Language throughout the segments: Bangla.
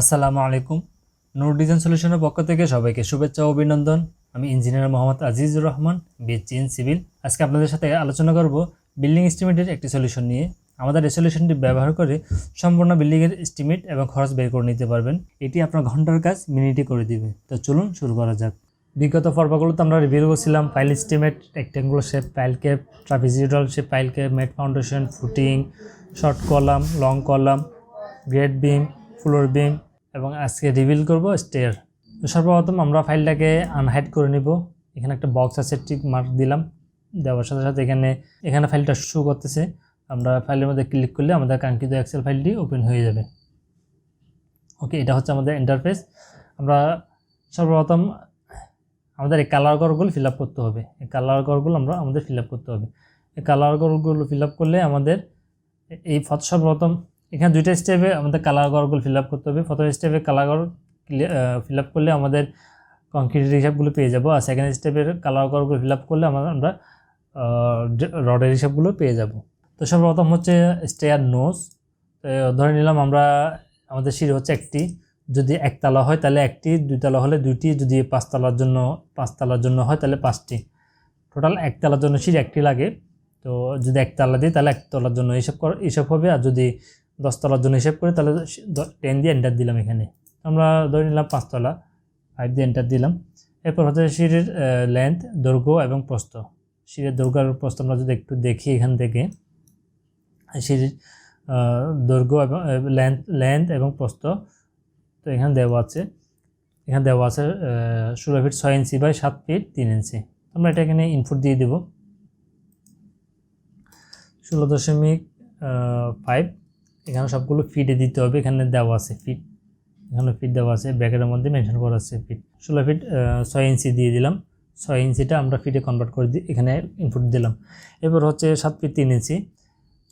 আসসালামু আলাইকুম। নূর ডিজাইন সলিউশনের পক্ষ থেকে সবাইকে শুভেচ্ছা ও অভিনন্দন। আমি engineer Mohammad Azizur Rahman BSc in civil. আজকে আপনাদের সাথে আলোচনা করব বিল্ডিং এস্টিমেটের একটি সলিউশন নিয়ে। আমাদের এই সলিউশনটি ব্যবহার করে সম্পূর্ণ বিল্ডিংয়ের এস্টিমেট এবং খরচ বের করে নিতে পারবেন। এটি আপনার ঘণ্টার কাজ মিনিটে করে দিবে। তো চলুন শুরু করা যাক। বিগত পর্বগুলোতে আমরা রিভিউ করছিলাম pile estimate rectangular shape pile cap trapezoidal shape pile cap mat foundation footing short column long column grade beam floor beam এবং আজকে রিভিল করব স্টেয়ার সর্বপ্রথম আমরা ফাইলটাকে আনহাইড করে নিব। এখানে একটা বক্স আছে টিক মার্ক দিলাম। দেওয়ার সাথে সাথে এখানে এখানে ফাইলটা শো করতেছে। আমরা ফাইলের মধ্যে ক্লিক করলে আমাদের কাঙ্ক্ষিত এক্সেল ফাইলটি ওপেন হয়ে যাবে। ওকে এটা হচ্ছে আমাদের ইন্টারফেস আমরা সর্বপ্রথম আমাদের এই কালার ঘরগুলো ফিল আপ করতে হবে। এই কালার ঘরগুলো আমরা আমাদের ফিল আপ করতে হবে। এই কালার ঘরগুলো ফিল আপ করলে আমাদের এই সর্বপ্রথম এখানে দুইটা স্টেপে আমাদের কালার ঘরগুলো ফিল আপ করতে হবে। প্রথম স্টেপে কালার ঘর ফিল আপ করলে আমাদের কংক্রিটের হিসাবগুলো পেয়ে যাব। আর সেকেন্ড স্টেপের কালার ঘরগুলো ফিল আপ করলে আমরা আমরা রডের হিসাবগুলো পেয়ে যাব। তো সর্বপ্রথম হচ্ছে স্টেয়ার নোজ ধরে নিলাম আমরা, আমাদের সিঁড়ি হচ্ছে একটি। যদি একতলা হয় তাহলে একটি, দুইতলা হলে দুইটি। যদি পাঁচতলার জন্য পাঁচতলার জন্য হয় তাহলে পাঁচটি। টোটাল একতলার জন্য সিঁড়ি একটি লাগে। তো যদি একতলা দিই তাহলে একতলার জন্য এইসব কর হিসাব হবে। আর যদি দশতলার জন্য হিসাব করি তাহলে টেন দিয়ে এন্টার দিলাম এখানে। আমরা ধরে নিলাম পাঁচতলা ফাইভ দিয়ে এন্টার দিলাম। এরপর হচ্ছে সিঁড়ির লেন্থ দৈর্ঘ্য এবং প্রস্থ। সিঁড়ির দৈর্ঘ্য আর প্রস্থ আমরা যদি একটু দেখি এখান থেকে, সিঁড়ির দৈর্ঘ্য এবং লেন্থ লেন্থ এবং প্রস্থ, তো এখানে দেওয়া আছে। এখানে দেওয়া আছে ষোলো ফিট ছয় ইঞ্চি বাই সাত ফিট তিন ইঞ্চি আমরা এটা এখানে ইনপুট দিয়ে দেব। ষোলো দশমিক ফাইভ এখানে সবগুলো ফিটে দিতে হবে, এখানে দেওয়া আছে ফিট এখানে ফিট দেওয়া আছে ব্যাকেটের মধ্যে মেনশন করা আছে ফিট ষোলো ফিট ছয় ইঞ্চি দিয়ে দিলাম। ছয় ইঞ্চিটা আমরা ফিটে কনভার্ট করে দিই এখানে ইনপুট দিলাম। এবার হচ্ছে সাত ফিট তিন ইঞ্চি।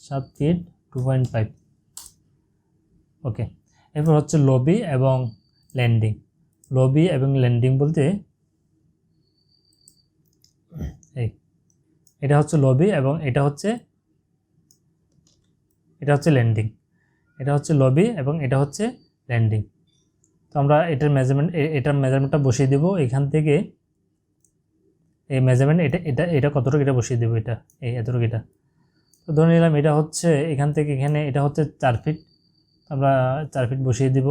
সাত feet two point five okay এরপর হচ্ছে লবি এবং ল্যান্ডিং লবি এবং ল্যান্ডিং বলতে এই, এটা হচ্ছে লবি এবং এটা হচ্ছে এটা হচ্ছে ল্যান্ডিং এটা হচ্ছে লবি এবং এটা হচ্ছে ল্যান্ডিং তো আমরা এটার মেজারমেন্ট এটার মেজারমেন্টটা বসিয়ে দেবো। এখান থেকে এই মেজারমেন্ট এটা এটা এটা কতটুকু এটা বসিয়ে দেবো এটা? এই এতটুকু এটা। তো ধরে নিলাম এটা হচ্ছে, এখান থেকে এখানে এটা হচ্ছে চার ফিট আমরা চার ফিট বসিয়ে দিব।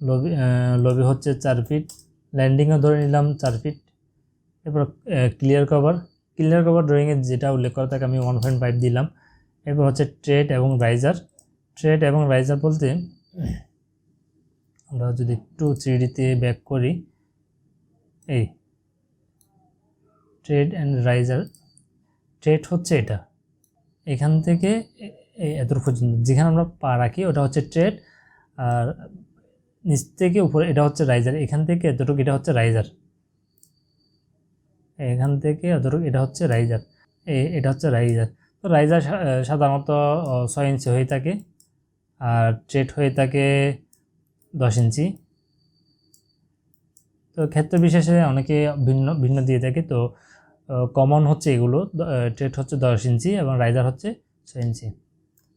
লবি লবি হচ্ছে চার ফিট ল্যান্ডিংও ধরে নিলাম চার ফিট এরপর ক্লিয়ার কভার ক্লিয়ার কভার ড্রয়িংয়ে যেটা উল্লেখ করা থাকে আমি ওয়ান পয়েন্ট ফাইভ দিলাম। এরপর হচ্ছে ট্রেড এবং রাইজার ট্রেড এবং রাইজার বলতে আমরা যদি একটু থ্রিডিতে ব্যাক করি, এই ট্রেড অ্যান্ড রাইজার ট্রেড হচ্ছে এটা। এখান থেকে এই এত পর্যন্ত। যেখানে আমরা পা রাখি, ওটা হচ্ছে ট্রেড আর নিচ থেকে উপরে, এটা হচ্ছে রাইজার এখান থেকে এতটুকু, এটা হচ্ছে রাইজার এখান থেকে এতটুকু এটা হচ্ছে রাইজার এটা হচ্ছে রাইজার তো রাইজার সাধারণত ছয় ইঞ্চি হয়ে থাকে আর ট্রেড হয়ে থাকে দশ ইঞ্চি তো ক্ষেত্র বিশেষে অনেকে ভিন্ন ভিন্ন দিয়ে থাকে। তো কমন হচ্ছে এগুলো ট্রেড হচ্ছে দশ ইঞ্চি এবং রাইজার হচ্ছে ছয় ইঞ্চি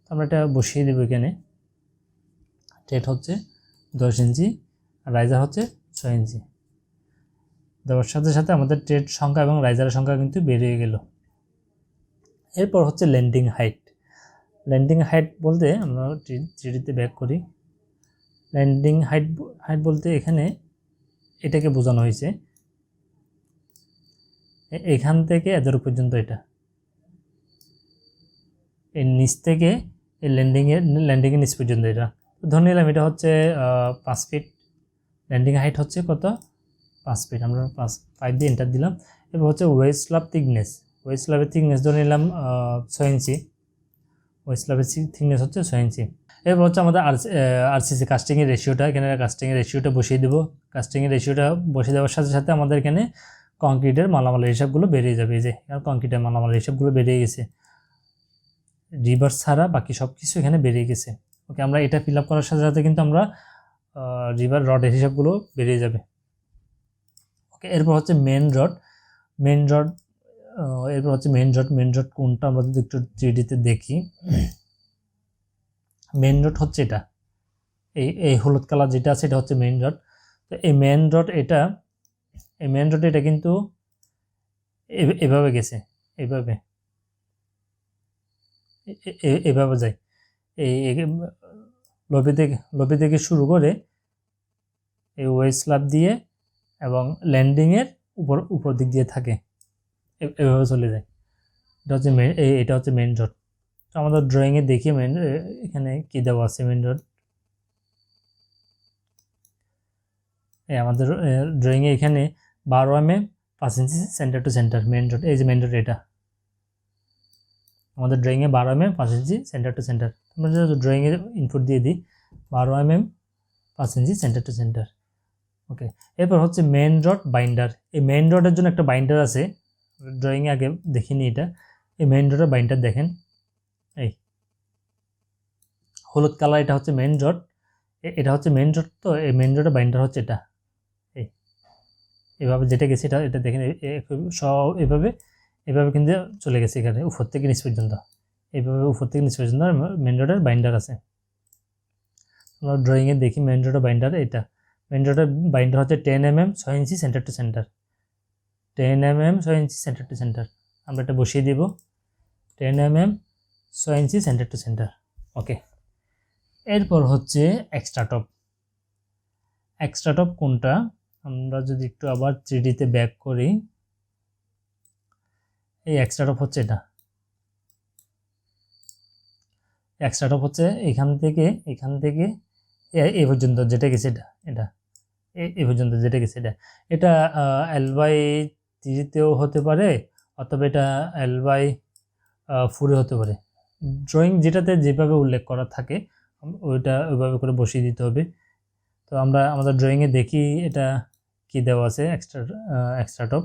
তো আমরা এটা বসিয়ে দেবো এখানে। ট্রেড হচ্ছে দশ ইঞ্চি আর রাইজার হচ্ছে ছয় ইঞ্চি দেওয়ার সাথে সাথে আমাদের ট্রেড সংখ্যা এবং রাইজারের সংখ্যা কিন্তু বেড়ে গেল। এরপর হচ্ছে ল্যান্ডিং হাইট ল্যান্ডিং হাইট বলতে আমরা থ্রিডিতে ব্যাক করি। ল্যান্ডিং হাইট হাইট বলতে এখানে এটাকে বোঝানো হয়েছে। এখান থেকে এদের পর্যন্ত এটা। এর নিচ থেকে এই ল্যান্ডিংয়ের ল্যান্ডিংয়ের নিচ পর্যন্ত এটা। ধরে নিলাম এটা হচ্ছে পাঁচ ফিট ল্যান্ডিং হাইট হচ্ছে কত? পাঁচ ফিট আমরা পাঁচ ফাইভ দিয়ে এন্টার দিলাম। এবার হচ্ছে ওয়েস্ট স্ল্যাব থিকনেস ওয়েস্ট স্ল্যাবের থিকনেস ধরে নিলাম ছয় ইঞ্চি। ওয়েস্ট স্ল্যাবের থিকনেস হচ্ছে ছয় ইঞ্চি। এরপর হচ্ছে আমাদের আর আরসিসি কাস্টিংয়ের রেশিওটা এখানে কাস্টিংয়ের রেশিওটা বসিয়ে দেবো। কাস্টিংয়ের রেশিওটা বসিয়ে দেওয়ার সাথে সাথে আমাদের এখানে কংক্রিটের মালামালের হিসাবগুলো বেরিয়ে যাবে। এই যে কংক্রিটের মালামালের হিসাবগুলো বেরিয়ে গেছে। রিভার্স ছাড়া বাকি সব কিছু এখানে বেরিয়ে গেছে। ওকে আমরা এটা ফিল আপ করার সাথে সাথে কিন্তু আমরা রিভার রডের হিসাবগুলো বেরিয়ে যাবে। ওকে এরপর হচ্ছে মেন রড মেন রড এরপর হচ্ছে মেন রড মেন রড কোনটা আমরা যদি একটু থ্রিডিতে দেখি? মেন রড হচ্ছে এটা। এই এই হলুদ কালার যেটা আছে, এটা হচ্ছে মেন রড তো এই মেন রড এটা, এই মেন রড এটা কিন্তু এভাবে গেছে, এভাবে। এভাবে যায়। এই, এই- লবি থেকে লবি থেকে শুরু করে এই ওয়েস্ট স্ল্যাব দিয়ে এবং ল্যান্ডিংয়ের উপর উপর দিক দিয়ে থাকে। এভাবে চলে যায়। এটা হচ্ছে মেন এটা হচ্ছে মেন রোড তো আমাদের ড্রয়িংয়ে দেখি মেন এখানে কী দেওয়া আছে মেন রড এই আমাদের ড্রয়িংয়ে এখানে বারো এম এম পাঁচ ইঞ্চি centre to centre main rod এই যে মেন রোড এটা। আমাদের ড্রয়িংয়ে বারো এম এম পাঁচ ইঞ্চি সেন্টার টু সেন্টার আমরা যদি ড্রয়িংয়ে ইনপুট দিয়ে দিই, বারো এম এম পাঁচ ইঞ্চি সেন্টার টু সেন্টার ওকে এরপর হচ্ছে মেন রড বাইন্ডার এই মেন রডের জন্য একটা বাইন্ডার আছে। ড্রয়িংয়ে আগে দেখিনি এটা। এই মেন রডের বাইন্ডার দেখেন। এই হলুদ কালার এটা হচ্ছে মেন রড এটা হচ্ছে মেন রড তো, এই মেন রডের বাইন্ডার হচ্ছে এটা। এই এভাবে যেটা গেছে এটা এটা দেখেন সব এভাবে এভাবে কিন্তু চলে গেছে এখানে, উপর থেকে নিচ পর্যন্ত। এইভাবে উপর থেকে নিচ পর্যন্ত মেন রোডের বাইন্ডার আছে। আমরা ড্রয়িংয়ে দেখি মেন রোডের বাইন্ডার এটা। রোডের বাইন্ডার হচ্ছে টেন এম এম ছয় ইঞ্চি centre to centre ten M M ছয় ইঞ্চি সেন্টার টু সেন্টার আমরা এটা বসিয়ে দিব। টেন এম এম ছয় ইঞ্চি সেন্টার টু সেন্টার ওকে এরপর হচ্ছে এক্সট্রা টপ এক্সট্রা টপ কোনটা? আমরা যদি একটু আবার থ্রিডিতে ব্যাক করি। এই এক্সট্রা টপ হচ্ছে এটা। এক্সট্রা টপ হচ্ছে এখান থেকে এখান থেকে এ- পর্যন্ত যেটা গেছে এটা এটা। এ- পর্যন্ত যেটা গেছে এটা। এটা এল বাই থ্রিতেও হতে পারে অথবা এটা এল বাই ফোরে হতে পারে। ড্রয়িং যেটাতে যেভাবে উল্লেখ করা থাকে ওইটা ওইভাবে করে বসিয়ে দিতে হবে। তো আমরা আমাদের ড্রয়িংয়ে দেখি এটা কি দেওয়া আছে extra extra top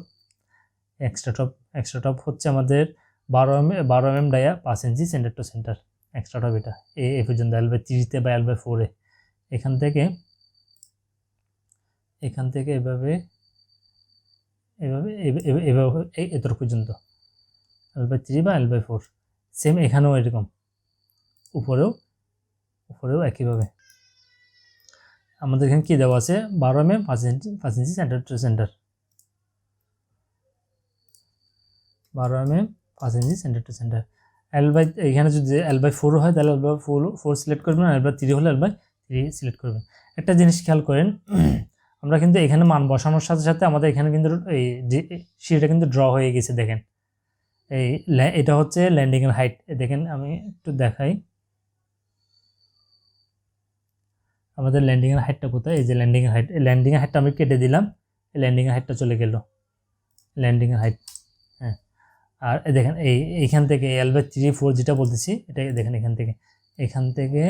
extra top extra top হচ্ছে আমাদের বারো এম বারো এম ডায়া পাঁচ ইঞ্চি centre to centre extra top এটা। এ পর্যন্ত এল বাই থ্রিতে বা এল বাই ফোরে এখান থেকে এখান থেকে এভাবে এভাবে এভ- এভ- এভাবে, এই এতটুকু পর্যন্ত। এল বাই থ্রি বা এল বাই ফোর সেম এখানেও এরকম। উপরেও উপরেও একইভাবে। আমাদের এখানে কী দেওয়া আছে? বারো এম এম পাঁচ ইঞ্চি পাঁচ ইঞ্চি সেন্টার টু সেন্টার বারো এম এম পাঁচ ইঞ্চি centre to centre L by এখানে যদি এল বাই ফোর হয়, তাহলে L by four four select করবেন এল বাই থ্রি হলে এল বাই থ্রি সিলেক্ট করবেন। একটা জিনিস খেয়াল করেন, আমরা কিন্তু এখানে মান বসানোর সাথে সাথে আমাদের এখানে কিন্তু এই সিঁড়িটা কিন্তু ড্র হয়ে গেছে, দেখেন। এই এটা হচ্ছে ল্যান্ডিংয়ের হাইট দেখেন, আমি একটু দেখাই। আমাদের ল্যান্ডিংয়ের হাইটটা কোথায়? এই যে ল্যান্ডিংয়ের হাইট এই ল্যান্ডিংয়ের হাইটটা আমি কেটে দিলাম, এই ল্যান্ডিংয়ের হাইটটা চলে গেল। ল্যান্ডিংয়ের হাইট হ্যাঁ। আর দেখেন, এই, এইখান থেকে এল বাই থ্রি ফোর যেটা বলতেছি, এটা দেখেন এখান থেকে। এখান থেকে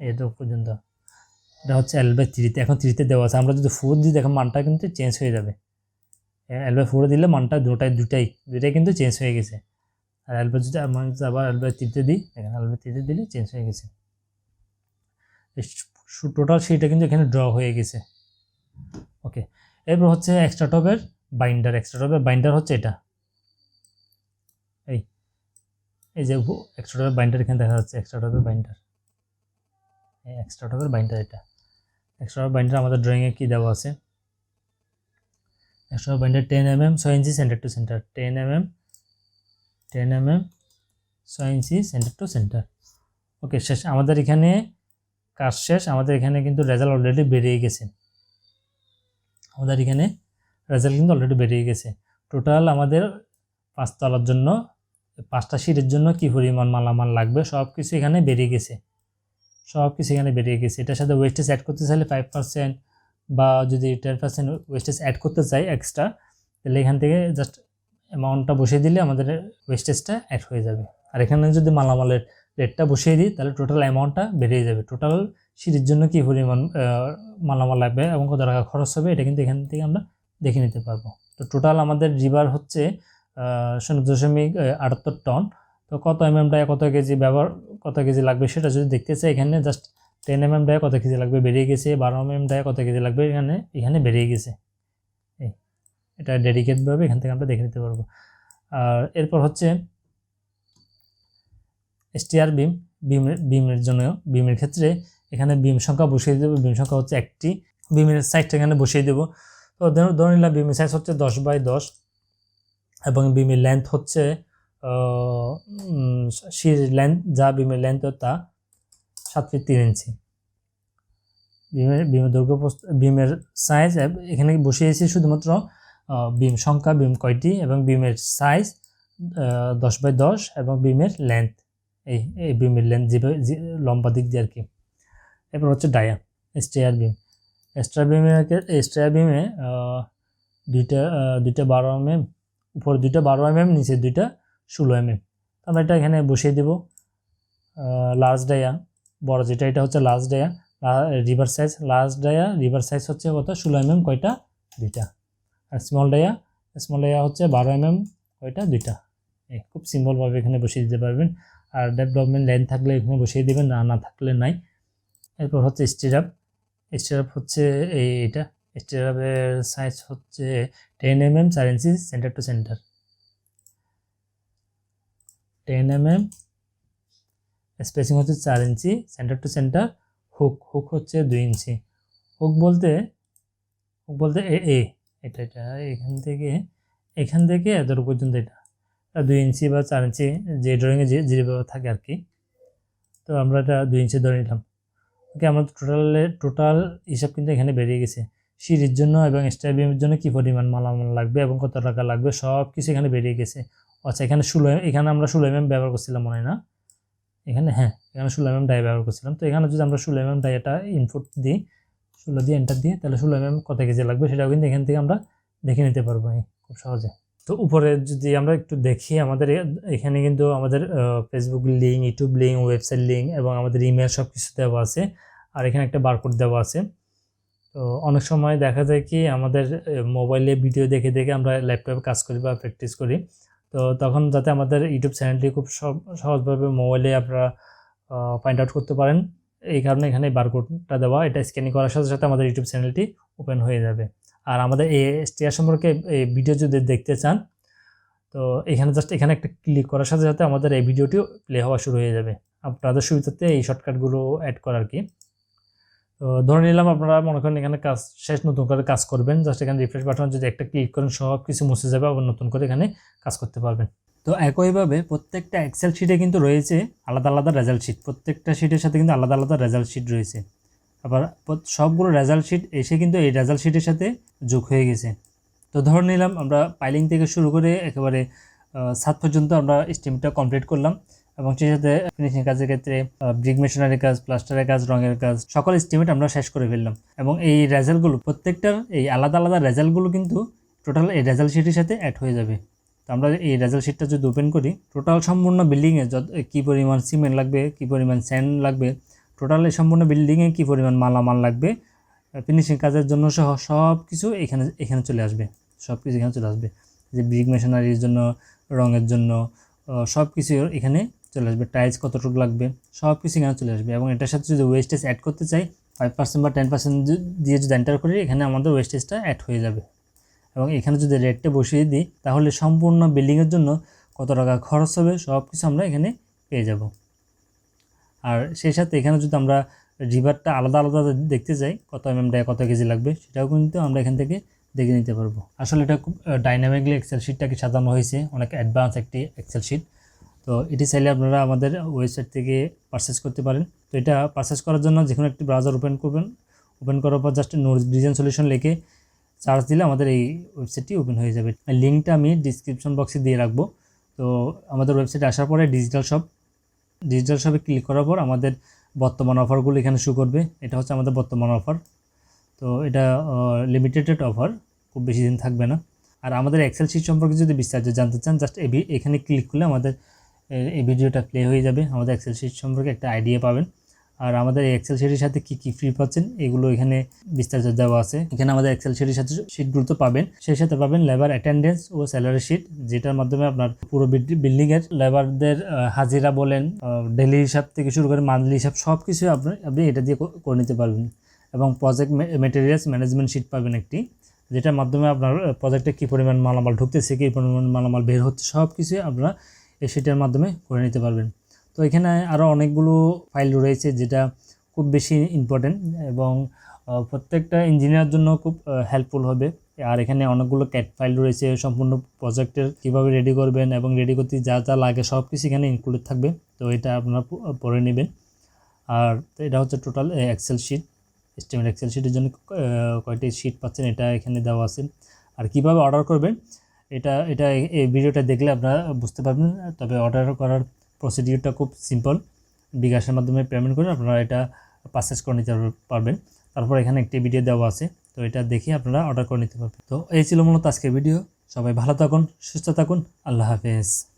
এটুকু পর্যন্ত। এটা হচ্ছে এল বাই থ্রিতে। এখন থ্রিতে দেওয়া আছে। আমরা যদি ফোর দিই দেখেন মানটা কিন্তু চেঞ্জ হয়ে যাবে। এল বাই ফোরে দিলে মানটা দুটাই দুটাই দুটাই কিন্তু চেঞ্জ হয়ে গেছে। আর এল বাই যদি আবার এল বাই থ্রিতে দিই, দেখেন এল বাই থ্রিতে দিলে চেঞ্জ হয়ে গেছে। টোটাল সেইটা কিন্তু এখানে ড্র হয়ে গেছে। ওকে এরপর হচ্ছে এক্সট্রা টপের বাইন্ডার এক্সট্রা টপের বাইন্ডার হচ্ছে এটা। এই এই যে এক্সট্রা টপের বাইন্ডার এখানে দেখা যাচ্ছে। এক্সট্রা টপের বাইন্ডার এই এক্সট্রা টপের বাইন্ডার এটা। টপ বাইন্ডার আমাদের ড্রয়িংয়ে কী দেওয়া আছে? Top binder ten M M ছয় ইঞ্চি centre to centre ten M M ten M M ছয় ইঞ্চি সেন্টার টু সেন্টার ওকে শেষ, আমাদের এখানে কাজ শেষ, আমাদের এখানে কিন্তু রেজাল্ট অলরেডি বেরিয়ে গেছে। আমাদের এখানে রেজাল্ট কিন্তু অলরেডি বেরিয়ে গেছে। টোটাল আমাদের পাঁচতলার জন্য, পাঁচটা সিটের জন্য কি পরিমাণ মালামাল লাগবে সব কিছু এখানে বেরিয়ে গেছে। সব কিছু এখানে বেরিয়ে গেছে। এটার সাথে ওয়েস্টেজ অ্যাড করতে চাইলে ফাইভ পার্সেন্ট বা যদি টেন পার্সেন্ট ওয়েস্টেজ অ্যাড করতে চাই এক্সট্রা তাহলে এখান থেকে জাস্ট অ্যামাউন্টটা বসিয়ে দিলে আমাদের ওয়েস্টেজটা অ্যাড হয়ে যাবে। আর এখানে যদি মালামালের রেটটা বসিয়ে দিই, তাহলে টোটাল অ্যামাউন্টটা বেরিয়ে যাবে। টোটাল সিঁড়ির জন্য কী পরিমাণ মালামাল লাগবে এবং কত টাকা খরচ হবে, এটা কিন্তু এখান থেকে আমরা দেখে নিতে পারব। তো টোটাল আমাদের রিভার হচ্ছে শূন্য দশমিক আটাত্তর টন। তো কত এম এম ডায় কত কেজি ব্যবহার, কত কেজি লাগবে সেটা যদি দেখতে চাই, এখানে just ten M M dia কত কেজি লাগবে, বেরিয়ে গেছে, বারো এম এম ডায় কত কেজি লাগবে, এখানে এখানে বেরিয়ে গেছে। এই, এটা ডেডিকেটভাবে এখান থেকে আমরা দেখে নিতে পারব। আর এরপর হচ্ছে স্টিয়ার বিম বিমের বিমের জন্য বিমের ক্ষেত্রে এখানে বিম সংখ্যা বসিয়ে দেবো বিম সংখ্যা হচ্ছে একটি বিমের সাইজটা এখানে বসিয়ে দেবো। তো ধরে নিলাম বিমের সাইজ হচ্ছে দশ বাই দশ এবং বিমের লেন্থ হচ্ছে সির লেন্থ যা বিমের লেন্থ তা সাত ফিট তিন ইঞ্চি বিমের বিমের দৈর্ঘ্য বিমের সাইজ এখানে বসিয়েছি শুধুমাত্র বিম, সংখ্যা বিম কয়টি এবং বিমের সাইজ দশ বাই দশ এবং বিমের লেন্থ। এই এই বিমের লেন্থ যেভাবে লম্বা দিক দিয়ে আর কি। এরপর হচ্ছে ডায়া, স্টেয়ার বিম। স্টার বিমে, স্টেয়ার বিমে দুইটা দুইটা বারো এম এম উপর দুইটা বারো এম এম নিচে দুইটা ষোলো এম এম আমরা এটা এখানে বসিয়ে দেবো। লার্জ ডায়া বড় যেটা, এটা হচ্ছে large dia river size large dia river size হচ্ছে কত? ষোলো এম এম কয়টা? দুইটা। আর স্মল ডায়া স্মল ডায়া হচ্ছে বারো এম এম কয়টা? দুইটা। খুব সিম্পলভাবে এখানে বসিয়ে দিতে পারবেন। আর ডেভেলপমেন্ট লাইন থাকলে এখানে বসিয়ে দেবেন, না না থাকলে নাই। এরপর হচ্ছে স্টিরাপ স্টিরাপ হচ্ছে এই, এটা। স্টিরাপের সাইজ হচ্ছে টেন এম এম চার ইঞ্চি centre to centre ten M M spacing হচ্ছে চার ইঞ্চি centre to centre hook hook হচ্ছে দুই ইঞ্চি। হুক বলতে হুক বলতে এ এটা এটা, এখান থেকে এখান থেকে এতটুকু পর্যন্ত এটা। দুই ইঞ্চি বা চার ইঞ্চি যে ড্রয়িংয়ে যে যেভাবে থাকে আর কি। তো আমরা এটা দুই ইঞ্চি ধরে নিলাম। ওকে আমরা টোটালে টোটাল হিসাব কিন্তু এখানে বেরিয়ে গেছে। সিঁড়ির জন্য এবং স্টাইবিমের জন্য কী পরিমাণ মালামাল লাগবে এবং কত টাকা লাগবে সব কিছু এখানে বেরিয়ে গেছে। আচ্ছা এখানে ষোলো এখানে আমরা ষোলো এমএম ব্যবহার করছিলাম মনে হয় না? এখানে হ্যাঁ এখানে ষোলো এমএম ডাই ব্যবহার করছিলাম। তো এখানে যদি আমরা ষোলো এমএম ডাইটা ইনপুট দিই, ষোলো দিয়ে এন্টার দিই, তাহলে ষোলো এমএম কত কেজি লাগবে? সেটাও কিন্তু এখান থেকে আমরা দেখে নিতে পারব খুব সহজে। তো উপরে যদি আমরা একটু দেখি, আমাদের এখানে কিন্তু আমাদের Facebook link YouTube link website link এবং আমাদের ইমেল সব কিছু দেওয়া আছে। আর এখানে একটা বারকোড দেওয়া আছে। তো অনেক সময় দেখা যায় কি, আমাদের মোবাইলে ভিডিও দেখে দেখে আমরা ল্যাপটপে কাজ করি বা প্র্যাকটিস করি। তো তখন যাতে আমাদের ইউটিউব চ্যানেলটি খুব সহজভাবে মোবাইলে আপনারা ফাইন্ড আউট করতে পারেন, এই কারণে এখানে বারকোডটা দেওয়া, এটা স্ক্যানিং করার সাথে সাথে আমাদের ইউটিউব চ্যানেলটি ওপেন হয়ে যাবে। আর আমাদের এই স্টেয়ার সম্পর্কে এই ভিডিও যদি দেখতে চান, তো এখানে জাস্ট এখানে একটা ক্লিক করার সাথে সাথে আমাদের এই ভিডিওটিও প্লে হওয়া শুরু হয়ে যাবে। আপনাদের সুবিধাতে এই শর্টকাটগুলো অ্যাড করার কি। ধরে নিলাম আপনারা মনে করেন এখানে কাজ শেষ, নতুন করে কাজ করবেন। জাস্ট এখানে রিফ্রেশ বাটন যদি একটা ক্লিক করেন সব কিছু মুছে যাবে আবার নতুন করে এখানে কাজ করতে পারবেন। তো একইভাবে প্রত্যেকটা এক্সেল শিটে কিন্তু রয়েছে আলাদা আলাদা রেজাল্ট শিট প্রত্যেকটা শিটের সাথে কিন্তু আলাদা আলাদা রেজাল্ট শিট রয়েছে। আবার সবগুলো রেজাল্ট শিট এসে কিন্তু এই রেজাল্ট শিটের সাথে যোগ হয়ে গেছে। তো ধরে নিলাম আমরা পাইলিং থেকে শুরু করে একেবারে সাত পর্যন্ত আমরা স্টিমটা কমপ্লিট করলাম। এবং সেই সাথে ফিনিশিং কাজের ক্ষেত্রে ব্রিক মেশিনারি কাজ প্লাস্টারের কাজ, রঙের কাজ, সকল এস্টিমেট আমরা শেষ করে ফেললাম। এবং এই রেজাল্টগুলো প্রত্যেকটার এই আলাদা আলাদা রেজাল্টগুলো কিন্তু টোটাল এই রেজাল্ট শিটের সাথে অ্যাড হয়ে যাবে। তো আমরা এই রেজাল্ট শিটটা যদি ওপেন করি টোটাল সম্পূর্ণ বিল্ডিংয়ে যত কী পরিমাণ সিমেন্ট লাগবে, কী পরিমাণ স্যান্ড লাগবে টোটাল এই সম্পূর্ণ বিল্ডিংয়ে কী পরিমাণ মালামাল লাগবে ফিনিশিং কাজের জন্য সহ সব কিছু এখানে এখানে চলে আসবে। সব কিছু এখানে চলে আসবে। যে ব্রিক মেশিনারির জন্য, রঙের জন্য সব কিছু এখানে চলে আসবে টাইলস কতটুকু লাগবে সব কিছু এখানে চলে আসবে। এবং এটার সাথে যদি ওয়েস্টেজ অ্যাড করতে চাই ফাইভ পার্সেন্ট বা টেন পার্সেন্ট দিয়ে যদি এন্টার করি, এখানে আমাদের ওয়েস্টেজটা অ্যাড হয়ে যাবে। এবং এখানে যদি রেটটা বসিয়ে দিই, তাহলে সম্পূর্ণ বিল্ডিংয়ের জন্য কত টাকা খরচ হবে সব কিছু আমরা এখানে পেয়ে যাব। আর সেই সাথে এখানে যদি আমরা রিভারটা আলাদা আলাদা দেখতে চাই, কত এম এম কত কেজি লাগবে, সেটাও কিন্তু আমরা এখান থেকে দেখে নিতে পারব। আসলে এটা খুব ডাইনামিকলি এক্সেল শিটটাকে সাজানো হয়েছে, অনেক অ্যাডভান্স একটি এক্সেল শিট তো এটি চাইলে আপনারা আমাদের ওয়েবসাইট থেকে পারচেস করতে পারেন। তো এটা পারচেস করার জন্য যে কোনো একটি ব্রাউজার ওপেন করবেন। ওপেন করার পর জাস্ট নোট ডিজাইন সলিউশন লিখে চার্জ দিলে আমাদের এই ওয়েবসাইটটি ওপেন হয়ে যাবে। লিঙ্কটা আমি ডিসক্রিপশন বক্সে দিয়ে রাখব। তো আমাদের ওয়েবসাইটে আসার পরে ডিজিটাল শপ ডিজিটাল শপে ক্লিক করার পর আমাদের বর্তমান অফারগুলো এখানে শো করবে। এটা হচ্ছে আমাদের বর্তমান অফার তো এটা লিমিটেড অফার খুব বেশি দিন থাকবে না। আর আমাদের এক্সেল শিট সম্পর্কে যদি বিস্তারিত জানতে চান জাস্ট এবি এখানে ক্লিক করলে আমাদের এই ভিডিওটা প্লে হয়ে যাবে। আমাদের এক্সেল শিট সম্পর্কে একটা আইডিয়া পাবেন। আর আমাদের এই এক্সেল শিটের সাথে কী কী ফ্রি পাচ্ছেন, এগুলো এখানে বিস্তারিত দেওয়া আছে। এখানে আমাদের এক্সেল শিটের সাথে শিটগুলো তো পাবেন। সেই সাথে পাবেন লেবার অ্যাটেন্ডেন্স ও স্যালারি শিট যেটার মাধ্যমে আপনার পুরো বিল্ডিংয়ের লেবারদের হাজিরা বলেন ডেলি হিসাব থেকে শুরু করে মান্থলি হিসাব সব কিছু আপনি আপনি এটা দিয়ে করে নিতে পারবেন। এবং প্রজেক্ট মেটেরিয়ালস ম্যানেজমেন্ট শিট পাবেন একটি, যেটার মাধ্যমে আপনার প্রজেক্টে কী পরিমাণ মালামাল ঢুকতেছে, কী পরিমাণ মালামাল বের হচ্ছে সব কিছু আপনারা এই শিটের মাধ্যমে করে নিতে পারবেন। তো এখানে আরও অনেকগুলো ফাইল রয়েছে যেটা খুব বেশি ইম্পর্টেন্ট এবং প্রত্যেকটা ইঞ্জিনিয়ার জন্য খুব হেল্পফুল হবে। আর এখানে অনেকগুলো ক্যাট ফাইল রয়েছে, সম্পূর্ণ প্রজেক্টের কীভাবে রেডি করবেন এবং রেডি করতে যা যা লাগে সব কিছু এখানে ইনক্লুডেড থাকবে। তো এটা আপনারা প- পড়ে নেবেন। আর এটা হচ্ছে total Excel sheet estimate Excel শিটের জন্য কয়টি শিট পাচ্ছেন এটা এখানে দেওয়া আছে। আর কীভাবে অর্ডার করবেন? এটা এটা এই- ভিডিওটা দেখলে আপনারা বুঝতে পারবেন। তবে অর্ডার করার প্রসিডিউরটা খুব সিম্পল বিকাশের মাধ্যমে পেমেন্ট করে আপনারা এটা পারচেস করে নিতে পারবেন। তারপর এখানে একটি ভিডিও দেওয়া আছে, তো এটা দেখে আপনারা অর্ডার করে নিতে পারবেন। তো এই ছিল মূলত আজকের ভিডিও সবাই ভালো থাকুন, সুস্থ থাকুন। আল্লাহ হাফেজ।